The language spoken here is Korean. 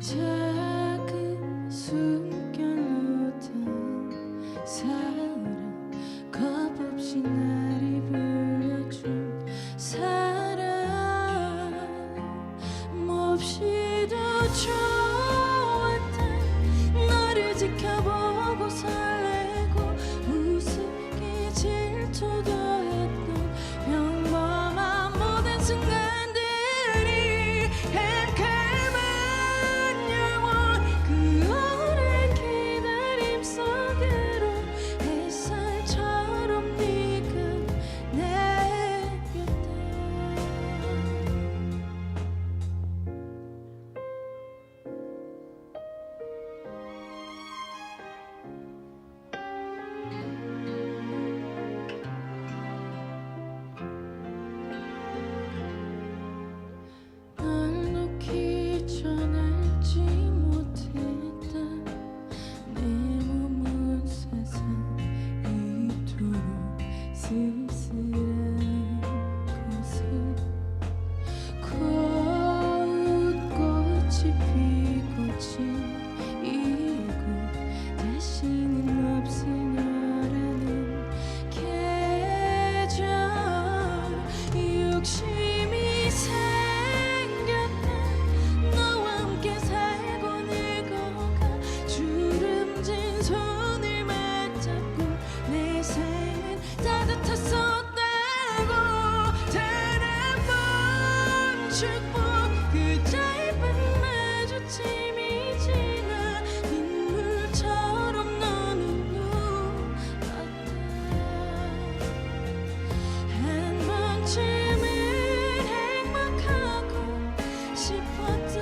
작은 숨겨놓던 사랑 겁없이 나를 불러준 사랑 몹시도 좋 是否